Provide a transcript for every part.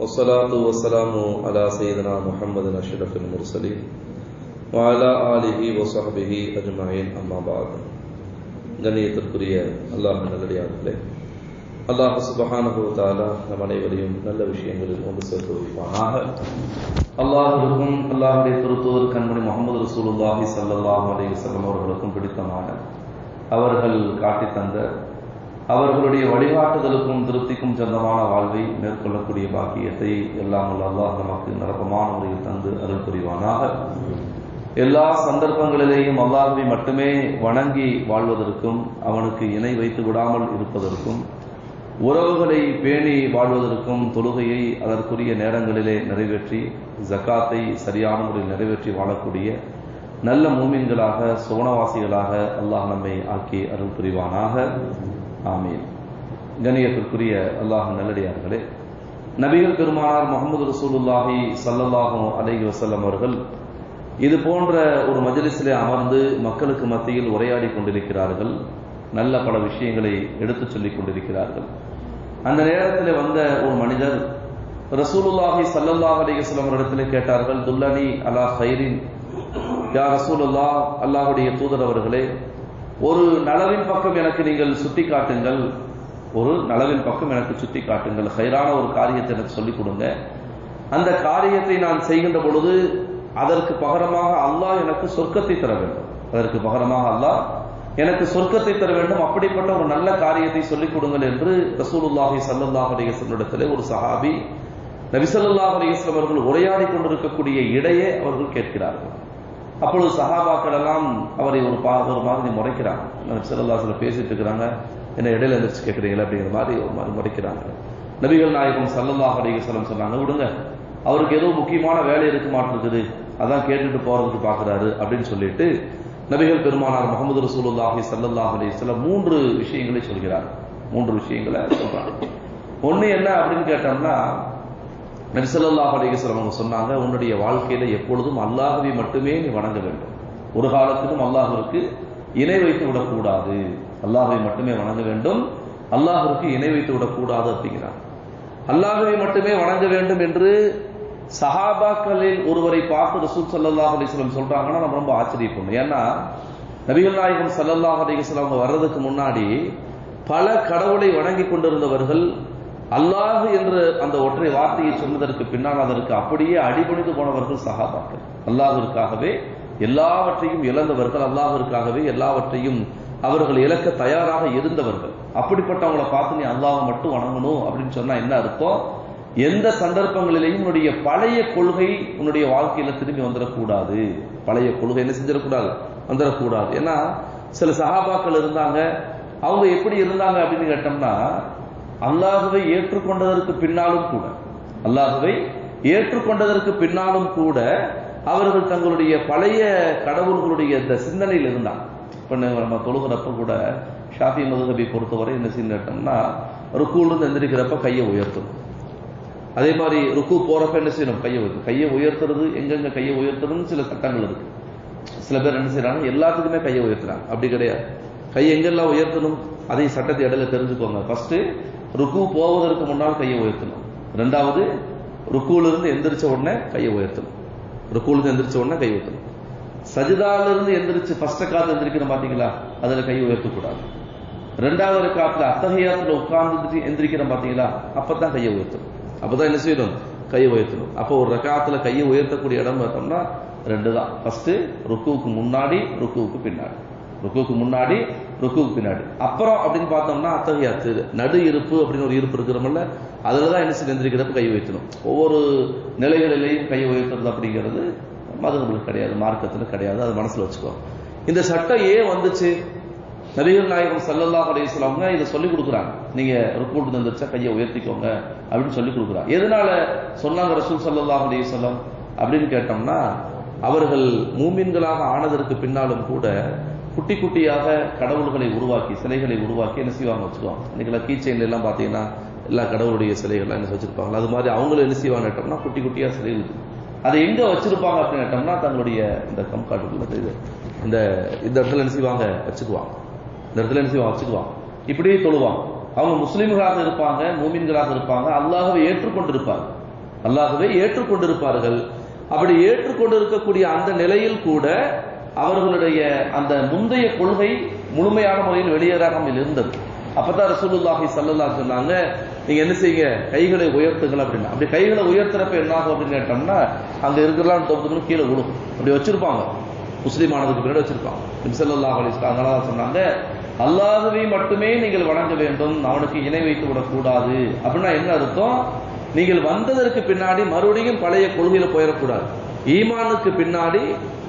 والصلاة والسلام على سيدنا محمد أشرف المرسلين وعلى آله وصحبه أجمعين أما بعد கண்ணியத்திற்குரிய அல்லாஹ் நல்லடியார்களே அல்லாஹ் சுபஹானஹு தாலா நம் அனைவரையும் நல்ல விஷயங்களில் ஒன்று சேர்த்து வைப்பானாக அல்லாஹுக்கும் அல்லாஹுடைய திருத்தூதர் கண்மணி முகமது ரசூலுல்லாஹி ஸல்லல்லாஹு அலைஹி வஸல்லம் அவர்களுக்கும் பிடித்தமான அவர்கள் காட்டித் தந்த அவர்களுடைய வழிகாட்டுதலுக்கும் திருப்திக்கும் சொந்தமான வாழ்வை மேற்கொள்ளக்கூடிய பாக்கியத்தை எல்லாம் அல்லாஹ் நமக்கு நிரப்பமான முறையில் தந்து அருள் புரிவானாக. எல்லா சந்தர்ப்பங்களிலேயும் அல்லாஹுவை மட்டுமே வணங்கி வாழ்வதற்கும் அவனுக்கு இணை வைத்து விடாமல் இருப்பதற்கும் உறவுகளை பேணி வாழ்வதற்கும் தொழுகையை அதற்குரிய நேரங்களிலே நிறைவேற்றி ஜக்காத்தை சரியான முறையில் நிறைவேற்றி வாழக்கூடிய நல்ல மூமின்களாக சுவனவாசிகளாக அல்லாஹ் நம்மை ஆக்கி அருள் புரிவானாக. ஆமீன். கணியத்திற்குரிய அல்லாஹ் நல்லடியார்களே நபிகள் பெருமானார் முகமது ரசூலுல்லாஹி சல்லல்லாஹும் அலைஹி வசல்லம் அவர்கள் இது போன்ற ஒரு மஜலிஸிலே அமர்ந்து மக்களுக்கு மத்தியில் உரையாடி கொண்டிருக்கிறார்கள். நல்ல பல விஷயங்களை எடுத்துச் சொல்லிக் கொண்டிருக்கிறார்கள். அந்த நேரத்தில் வந்த ஒரு மனிதர் ரசூலுல்லாஹி சல்லல்லாஹ் அலிகஸ்லம் இடத்துல கேட்டார்கள் துல்லனி அலா ஹைரின் யா ரசூலுல்லா அல்லாஹுடைய தூதர் அவர்களே ஒரு நலவின் பக்கம் எனக்கு நீங்கள் சுட்டி காட்டுங்கள் ஒரு நலவின் பக்கம் எனக்கு சுட்டி காட்டுங்கள் ஹைரான ஒரு காரியத்தை எனக்கு சொல்லிக் கொடுங்க. அந்த காரியத்தை நான் செய்கின்ற பொழுது அதற்கு பகரமாக அல்லாஹ் எனக்கு சொர்க்கத்தை தர வேண்டும். அதற்கு பகரமாக அல்லாஹ் எனக்கு சொர்க்கத்தை தர வேண்டும். அப்படிப்பட்ட ஒரு நல்ல காரியத்தை சொல்லிக் கொடுங்கள் என்று ரசூலுல்லாஹி சல்லாஹ் அலிகஸ்லமிடத்திலே ஒரு சஹாபி நபிசல்லாஹ் அலிகஸ்லம் அவர்கள் உரையாடி கொண்டிருக்கக்கூடிய இடையே அவர்கள் கேட்கிறார்கள். அப்பொழுது சஹாபாக்கள் எல்லாம் அவரை ஒரு பா ஒரு மாதிரி முறைக்கிறாங்க. நபிசல்லாஹில் பேசிட்டு இருக்கிறாங்க. என்ன இடையில எந்திரிச்சு கேட்குறீங்களா? அப்படிங்கிற மாதிரி ஒரு மாதிரி முறைக்கிறாங்க. நபிகள் நாயகம் சல்லல்லாஹ் சலம் சொன்னாங்க விடுங்க. அவருக்கு ஏதோ முக்கியமான வேலை இருக்க மாட்டிருக்குது. அதான் கேட்டுட்டு போறதுக்கு பாக்குறாரு அப்படின்னு சொல்லிட்டு நபிகள் பெருமானார் முகமது ரசூலுல்லாஹி சல்லாஹ் அலிஸ்லாம் மூன்று விஷயங்களை சொல்கிறார். மூன்று விஷயங்களை சொல்றாங்க. ஒன்று என்ன அப்படின்னு கேட்டோம்னா நபிசல்லாஹ் அலிஸ்லாம் அவங்க சொன்னாங்க உன்னுடைய வாழ்க்கையில எப்பொழுதும் அல்லாஹவை மட்டுமே நீ வணங்க வேண்டும். ஒரு காலத்துக்கும் அல்லாஹிற்கு இணை வைத்து விடக்கூடாது. அல்லாஹவை மட்டுமே வணங்க வேண்டும். அல்லாஹிற்கு இணை வைத்து விடக்கூடாது அப்படிங்கிறார் அல்லாஹவை மட்டுமே வணங்க வேண்டும் என்று சஹாபாக்களில் ஒருவரை பார்த்து ரசூல் சல்லாஹ் அலிஸ்லாம் சொல்றாங்கன்னா நம்ம ரொம்ப ஆச்சரியப்படணும். ஏன்னா நபிகள் நாயகம் சல்லல்லாஹ் அலிஸ்லாம் அவங்க வர்றதுக்கு முன்னாடி பல கடவுளை வணங்கி கொண்டிருந்தவர்கள் அல்லாஹ் என்று அந்த ஒற்றை வார்த்தையை சொன்னதற்கு பின்னால் அதற்கு அப்படியே அடிபணிந்து போனவர்கள் சஹாபாக்கள். அல்லாஹிற்காகவே எல்லாவற்றையும் இழந்தவர்கள் அல்லாஹிற்காகவே எல்லாவற்றையும் அவர்கள் இழக்க தயாராக இருந்தவர்கள். அப்படிப்பட்டவங்களை பார்த்து நீ அல்லாஹ் மட்டும் வணங்கணும் அப்படின்னு சொன்னா என்ன அர்த்தம்? எந்த சந்தர்ப்பங்களிலேயும் உன்னுடைய பழைய கொள்கை உன்னுடைய வாழ்க்கையில திரும்பி வந்துடக்கூடாது. பழைய கொள்கை என்ன செஞ்சிடக்கூடாது? வந்துடக்கூடாது. ஏன்னா சில சகாபாக்கள் இருந்தாங்க. அவங்க எப்படி இருந்தாங்க அப்படின்னு கேட்டோம்னா அல்லாஹுவை ஏற்றுக்கொண்டதற்கு பின்னாலும் கூட அல்லாஹுவை ஏற்றுக்கொண்டதற்கு பின்னாலும் கூட அவர்கள் தங்களுடைய பழைய கடவுள்களுடைய இந்த சிந்தனையில் இருந்தாங்க. இப்போ நம்ம தொழுகிறப்ப கூட ஷாஃபி மதுகபி பொறுத்தவரை என்ன செய்யணும்னா ருக்கூலிருந்து எந்திரிக்கிறப்ப கையை உயர்த்தணும் அதே மாதிரி ருக்கு போகிறப்ப என்ன செய்யணும்? கையை உயர்த்து கையை உயர்த்துறது எங்கெங்க கையை உயர்த்துறதுன்னு சில சட்டங்கள் இருக்கு. சில பேர் என்ன செய்கிறாங்க எல்லாத்துக்குமே கையை உயர்த்துறாங்க. அப்படி கிடையாது. கை எங்கெல்லாம் உயர்த்தணும்? அதை சட்டத்தை இடையில தெரிஞ்சுக்கோங்க. ஃபர்ஸ்ட் ருக்கு போவதற்கு முன்னால் கையை உயர்த்தணும். ரெண்டாவது ருக்குவிலிருந்து எந்திரிச்ச உடனே கையை உயர்த்தணும். ருக்கூல எந்திரிச்ச உடனே கை உயர்த்தணும். சஜிதாலிருந்து எந்திரிச்சு ஃபர்ஸ்ட் காத்து எந்திரிக்கணும் பாத்தீங்களா? அதுல கை உயர்த்தக்கூடாது. ரெண்டாவது காத்துல அத்தகையாத்துல உட்கார்ந்து எந்திரிக்கிறோம் பாத்தீங்களா? அப்பதான் கையை உயர்த்தணும். அப்பதான் என்ன செய்யணும்? கையை உயர்த்தணும். அப்போ ஒரு ரக்காத்துல கையை உயர்த்தக்கூடிய இடம் பார்த்தோம்னா ரெண்டு தான் ஃபர்ஸ்ட் ருக்குவுக்கு முன்னாடி ருக்குவுக்கு பின்னாடி. ருக்குவுக்கு முன்னாடி ருக்குவுக்கு பின்னாடி. அப்புறம் அப்படின்னு பார்த்தோம்னா அத்தகையாத்து நடு இருப்பு அப்படின்னு ஒரு இருப்பு இருக்கிறோம்ல தான் என்ன செஞ்சிருக்கிறப்ப கை வைக்கணும். ஒவ்வொரு நிலைகளிலையும் கை உயர்த்துறது அப்படிங்கிறது மதங்களுக்கு கிடையாது மார்க்கத்தில் கிடையாது அது மனசில் வச்சுக்கோ. இந்த சட்டம் ஏன் வந்துச்சு? நபிகள் நாயகம் சல்லல்லாஹ் அலையுஸ்லாம்ங்க இதை சொல்லி கொடுக்குறாங்க. நீங்கள் ருக்கூட்டு தந்துருச்சா கையை உயர்த்திக்கோங்க அப்படின்னு சொல்லி கொடுக்குறாங்க. எதனால சொன்னாங்க ரசூல் சல்லல்லாஹ் அலையுஸ்லாம் அப்படின்னு கேட்டோம்னா அவர்கள் மூமின்களாக ஆனதற்கு பின்னாலும் கூட குட்டி குட்டியாக கடவுள்களை உருவாக்கி சிலைகளை உருவாக்கி என்ன செய்வாங்க வச்சுக்குவாங்க? இன்னைக்கு கீச்சைன்ல எல்லாம் பாத்தீங்கன்னா எல்லா கடவுளுடைய சிலைகள்லாம் என்ன வச்சிருப்பாங்க அது மாதிரி அவங்களும் என்ன செய்வாங்க கேட்டோம்னா குட்டி குட்டியா சிலைகள் இருக்கு அதை எங்க வச்சிருப்பாங்க அப்படின்னு கேட்டோம்னா தங்களுடைய இந்த கம்காட்டுக்குள்ள இது இந்த இந்த இடத்துல என்ன செய்வாங்க? வச்சுக்குவாங்க. இந்த இடத்துல என்ன செய்வாங்க? வச்சுக்குவாங்க. இப்படியே தொழுவாங்க. அவங்க முஸ்லீம்களாக இருப்பாங்க மூமின்களாக இருப்பாங்க அல்லாகவே ஏற்றுக்கொண்டு இருப்பாங்க ஏற்றுக்கொண்டிருப்பார்கள். அப்படி ஏற்றுக்கொண்டிருக்கக்கூடிய அந்த நிலையில் கூட அவர்களுடைய அந்த முந்தைய கொள்கை முழுமையான முறையில் வெளியேறாமல் இருந்தது. அப்பதான் ரசூலுல்லாஹி ஸல்லல்லாஹு சொன்னாங்க நீங்க என்ன செய்யுங்க? கைகளை உயர்த்துங்கள் அப்படின்னா. அப்படி கைகளை உயர்த்துறப்ப என்ன ஆகும் அப்படின்னு கேட்டோம்னா அங்க இருக்கிறலாம் தொகுத்துன்னு கீழே விழுகும் அப்படி வச்சிருப்பாங்க. முஸ்லீமானதுக்கு பின்னாடி வச்சிருப்பாங்க. நபி அதனால சொன்னாங்க அல்லாதவை மட்டுமே நீங்கள் வணங்க வேண்டும். அவனுக்கு இணை வைத்து விடக்கூடாது. அப்படின்னா என்ன அர்த்தம்? நீங்கள் வந்ததற்கு பின்னாடி மறுபடியும் பழைய கொள்கையில போயிடக்கூடாது. ஈமானுக்கு பின்னாடி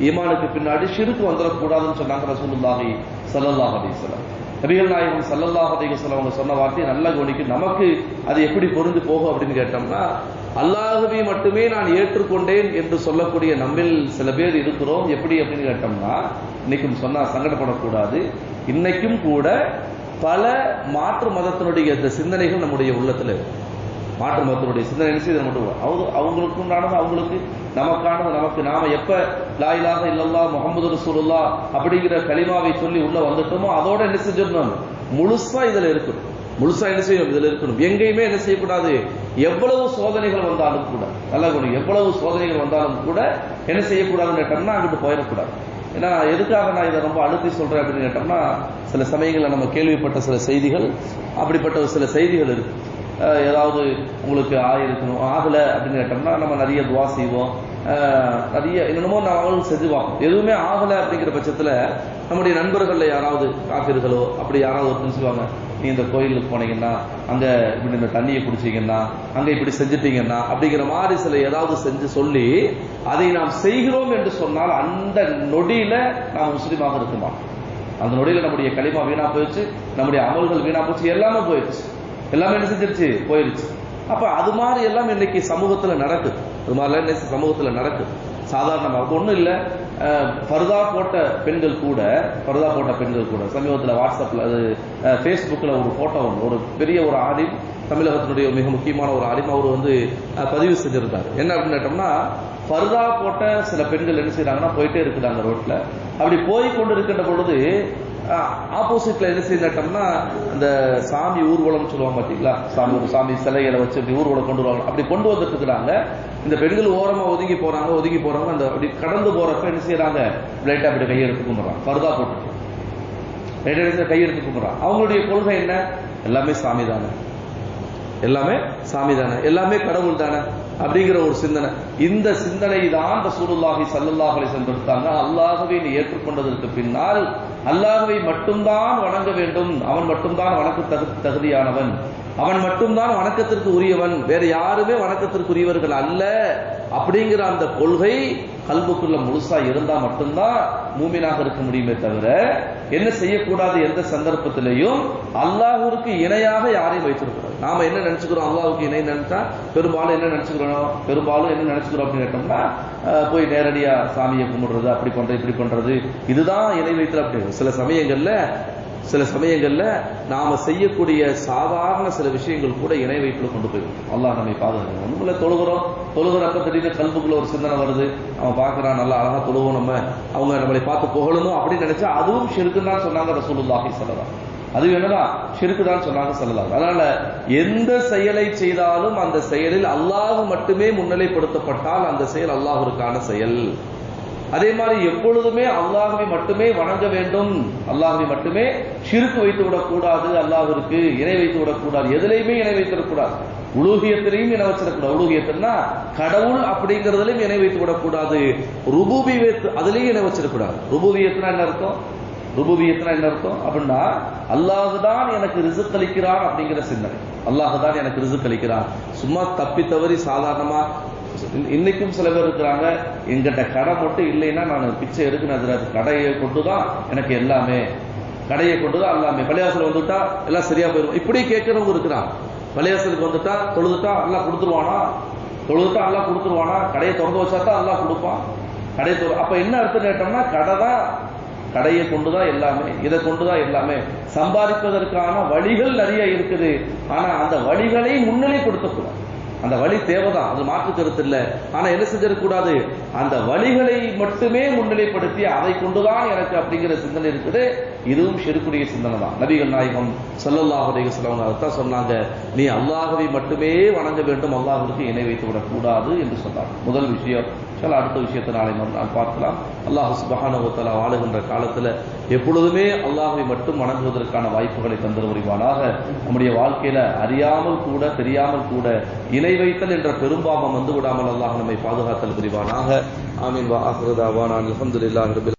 ஈமானுக்கு பின்னாடி ஷிருக்கு வந்துடக்கூடாதுன்னு சொன்னாங்க ரசூலுல்லாஹி சல்லல்லாஹ் அலைஹி நபிகள் நாயகம் சல்லல்லாஹ் அலைஹி அவங்க சொன்ன வார்த்தை நல்ல கவனிக்கு நமக்கு அது எப்படி பொருந்து போகும் அப்படின்னு கேட்டோம்னா அல்லாஹ்வை மட்டுமே நான் ஏற்றுக்கொண்டேன் என்று சொல்லக்கூடிய நம்மில் சில பேர் இருக்கிறோம். எப்படி அப்படின்னு கேட்டோம்னா இன்னைக்கும் சொன்னா சங்கடப்படக்கூடாது. இன்னைக்கும் கூட பல மாற்று மதத்தினுடைய இந்த சிந்தனைகள் நம்முடைய உள்ளத்தில் இருக்கு. மாற்று மருத்துவருடைய சிந்தனை என்ன செய்து மட்டும் அவங்க அவங்களுக்கு உண்டானது அவங்களுக்கு நமக்கானது நமக்கு நாம எப்ப லா இல்லல்லா முகமது ரசூலுல்லா அப்படிங்கிற கலிமாவை சொல்லி உள்ள வந்துட்டோமோ அதோட என்ன செஞ்சிடணும் முழுசா இதுல இருக்கணும். முழுசா என்ன செய்யணும்? இதுல இருக்கணும். எங்கேயுமே என்ன செய்யக்கூடாது. எவ்வளவு சோதனைகள் வந்தாலும் கூட நல்லா கொடுங்க எவ்வளவு சோதனைகள் வந்தாலும் கூட என்ன செய்யக்கூடாதுன்னு கேட்டோம்னா அங்கிட்டு போயிடக்கூடாது. ஏன்னா எதுக்காக நான் இதை ரொம்ப அழுத்தி சொல்றேன் அப்படின்னு கேட்டோம்னா சில சமயங்களில் நம்ம கேள்விப்பட்ட சில செய்திகள் அப்படிப்பட்ட ஒரு சில செய்திகள் இருக்கு. ஏதாவது உங்களுக்கு ஆயிருக்கணும் ஆகலை அப்படின்னு கேட்டோம்னா நம்ம நிறைய துவா செய்வோம். நிறைய என்னென்னமோ நாங்களும் செஞ்சு பார்ப்போம் எதுவுமே ஆகலை அப்படிங்கிற பட்சத்தில் நம்முடைய நண்பர்களில் யாராவது காப்பீர்களோ அப்படி யாராவது ஒருத்தர் சொல்லுவாங்க நீ இந்த கோயிலுக்கு போனீங்கன்னா அங்கே இப்படி இந்த தண்ணியை குடிச்சிங்கன்னா அங்கே இப்படி செஞ்சிட்டீங்கன்னா அப்படிங்கிற மாதிரி சில ஏதாவது செஞ்சு சொல்லி அதை நாம் செய்கிறோம் என்று சொன்னால் அந்த நொடியில் நாம் முஸ்லீமாக இருக்க மாட்டோம் அந்த நொடியில் நம்முடைய களிமா வீணா போயிடுச்சு நம்முடைய அமல்கள் வீணா போச்சு எல்லாமே போயிடுச்சு. எல்லாமே என்ன செஞ்சிருச்சு? போயிருச்சு. அப்ப அது மாதிரி எல்லாம் இன்னைக்கு சமூகத்துல நடக்குது. அது மாதிரிலாம் இன்னைக்கு சமூகத்துல நடக்குது. சாதாரணமாக ஒன்றும் இல்லை. பருதா போட்ட பெண்கள் கூட பருதா போட்ட பெண்கள் கூட சமீபத்தில் வாட்ஸ்அப்பில் அது ஃபேஸ்புக்கில் ஒரு ஃபோட்டோ ஒன்று ஒரு பெரிய ஒரு ஆலிம் தமிழகத்தினுடைய மிக முக்கியமான ஒரு ஆடிம் அவர் வந்து பதிவு செஞ்சுருந்தார். என்ன அப்படின்னு கேட்டோம்னா பருதா போட்ட சில பெண்கள் என்ன செய்கிறாங்கன்னா போயிட்டே அந்த ரோட்டில் அப்படி போய் கொண்டு இருக்கின்ற பொழுது ஆப்போசிட்ல என்ன செய்யட்டோம்னா அந்த சாமி ஊர்வலம் சொல்லுவாங்க பாத்தீங்களா? சாமி சாமி சிலைகளை வச்சு அப்படி ஊர்வலம் கொண்டு வருவாங்க. அப்படி கொண்டு வந்துட்டு இருக்கிறாங்க இந்த பெண்கள் ஓரமா ஒதுங்கி போறாங்க ஒதுங்கி போறாங்க அந்த அப்படி கடந்து போறப்ப என்ன செய்யறாங்க? லைட்டா அப்படி கையெடுத்து கும்பிடுறாங்க. பருதா போட்டு. லைட்டா கையெடுத்து கும்பிடுறாங்க. அவங்களுடைய கொள்கை என்ன? எல்லாமே சாமி தானே. எல்லாமே சாமி தானே. எல்லாமே கடவுள் தானே. அப்படிங்கிற ஒரு சிந்தனை. இந்த சிந்தனை தான் ரசூலுல்லாஹி ஸல்லல்லாஹு அலைஹி வஸல்லம் நீ ஏற்றுக்கொண்டதற்கு பின்னால் அல்லாஹுவை மட்டும்தான் வணங்க வேண்டும். அவன் மட்டும்தான் வணக்கு தகு தகுதியானவன். அவன் மட்டும்தான் வணக்கத்திற்கு உரியவன். வேறு யாருமே வணக்கத்திற்குரியவர்கள் அல்ல. அப்படிங்கிற அந்த கொள்கை கல்புக்குள்ள முழுசா இருந்தா மட்டும்தான் மூமினாக இருக்க முடியுமே தவிர என்ன செய்யக்கூடாது எந்த சந்தர்ப்பத்திலையும் அல்லாஹூருக்கு இணையாக யாரையும் வைத்திருக்கிறார் நாம என்ன நினைச்சுக்கிறோம்? அல்லாஹுக்கு இணை நினைச்சா பெரும்பாலும் என்ன நினைச்சுக்கிறோம்? பெரும்பாலும் என்ன நினைச்சுக்கிறோம் அப்படின்னு கேட்டோம்னா போய் நேரடியா சாமியை கும்பிடுறது அப்படி பண்றது இப்படி பண்றது இதுதான் இணை வைத்தல் அப்படி சில சமயங்கள்ல சில சமயங்கள்ல நாம செய்யக்கூடிய சாதாரண சில விஷயங்கள் கூட இணை வைப்புல கொண்டு போயிடும் அல்லாஹ் நம்மை பாதுகாக்கணும். ஒண்ணுமில்ல தொழுகிறோம். தொழுகிறப்ப திடீர்னு கல்புக்குள்ள ஒரு சிந்தனை வருது. அவன் பார்க்கறான் நல்லா அழகா தொழுவோம் நம்ம. அவங்க நம்மளை பார்த்து புகழணும் அப்படின்னு நினைச்சா அதுவும் ஷிருக்கு தான் சொன்னாங்க ரசூலுல்லாஹி சொல்லலாம் அது என்னடா ஷிருக்கு தான் சொன்னாங்க சொல்லலாம் அதனால எந்த செயலை செய்தாலும் அந்த செயலில் அல்லாஹ் மட்டுமே முன்னிலைப்படுத்தப்பட்டால் அந்த செயல் அல்லாஹ்விற்கான செயல். அதே மாதிரி எப்பொழுதுமே அல்லாஹ்வை மட்டுமே வணங்க வேண்டும். அல்லாஹை மட்டுமே சிறுக்கு வைத்து விடக்கூடாது அல்லாஹ்விற்கு இணை வைத்து விடக்கூடாது எதுலையுமே இணை வைத்திடக்கூடாது உலூகியத்திலையும் இணை வச்சிடக்கூடாது உலூகியத்தின்னா கடவுள் அப்படிங்கிறதுலையும் இணை வைத்து விடக்கூடாது ருபூபி அதுலயும் இணை வச்சிடக்கூடாது ருபூபியத்துனா என்ன அர்த்தம்? ருபூபியத்துனா என்ன அர்த்தம்? அப்படின்னா அல்லாஹ் தான் எனக்கு ரிசுக் அளிக்கிறான் அப்படிங்கிற சிந்தனை. அல்லாஹ் தான் எனக்கு ரிசுக் அளிக்கிறான். சும்மா தப்பி தவறி சாதாரணமா இன்னைக்கும் சில பேர் இருக்கிறாங்க எங்கிட்ட கடை மட்டும் இல்லைன்னா நான் பிச்சை எடுக்கணும் அதுல அது கடையை கொண்டு தான் எனக்கு எல்லாமே. கடையை கொண்டு தான் எல்லாமே. பள்ளியாசல் வந்துட்டா எல்லாம் சரியா போயிடும் இப்படி கேட்கறவங்க இருக்கிறான் பள்ளியாசலுக்கு வந்துட்டா தொழுதுட்டா எல்லாம் கொடுத்துருவானா? தொழுதுட்டா எல்லாம் கொடுத்துருவானா? கடையை திறந்து வச்சா தான் எல்லாம் கொடுப்பான். கடையை தொ அப்ப என்ன அர்த்தம் கேட்டோம்னா கடை தான் கடையை கொண்டுதான் எல்லாமே. இதை கொண்டுதான் எல்லாமே. சம்பாதிப்பதற்கான வழிகள் நிறைய இருக்குது. ஆனா அந்த வழிகளை முன்னிலைப்படுத்தக்கூடாது அந்த வழி தேவைதான் அது மாற்று கருத்து இல்ல. ஆனா என்ன செஞ்சிடக்கூடாது? அந்த வழிகளை மட்டுமே முன்னிலைப்படுத்தி அதை கொண்டுதான் எனக்கு அப்படிங்கிற சிந்தனை இருக்குது. இதுவும் ஷிருக்குடைய சிந்தனை தான். நபிகள் நாயகம் ஸல்லல்லாஹு அலைஹி அதைத்தான் சொன்னாங்க. நீ அல்லாஹவை மட்டுமே வணங்க வேண்டும் அல்லாஹ்விற்கு இணை வைத்து விடக்கூடாது என்று சொன்னார் முதல் விஷயம் சில அடுத்த விஷயத்தை நாளை மறுநாள் பார்க்கலாம். அல்லாஹ் சுபஹானஹு வாழுகின்ற காலத்துல எப்பொழுதுமே அல்லாஹை மட்டும் வணங்குவதற்கான வாய்ப்புகளை தந்து புரிவானாக நம்முடைய வாழ்க்கையில அறியாமல் கூட தெரியாமல் கூட இணை நிலை வைத்தல் என்ற பெரும்பாவம் வந்து விடாமல் அல்லாஹ் நம்மை பாதுகாத்தல் புரிவானாக. ஆமீன். வா ஆஹிரு தாவானா. அல்ஹம்துலில்லாஹி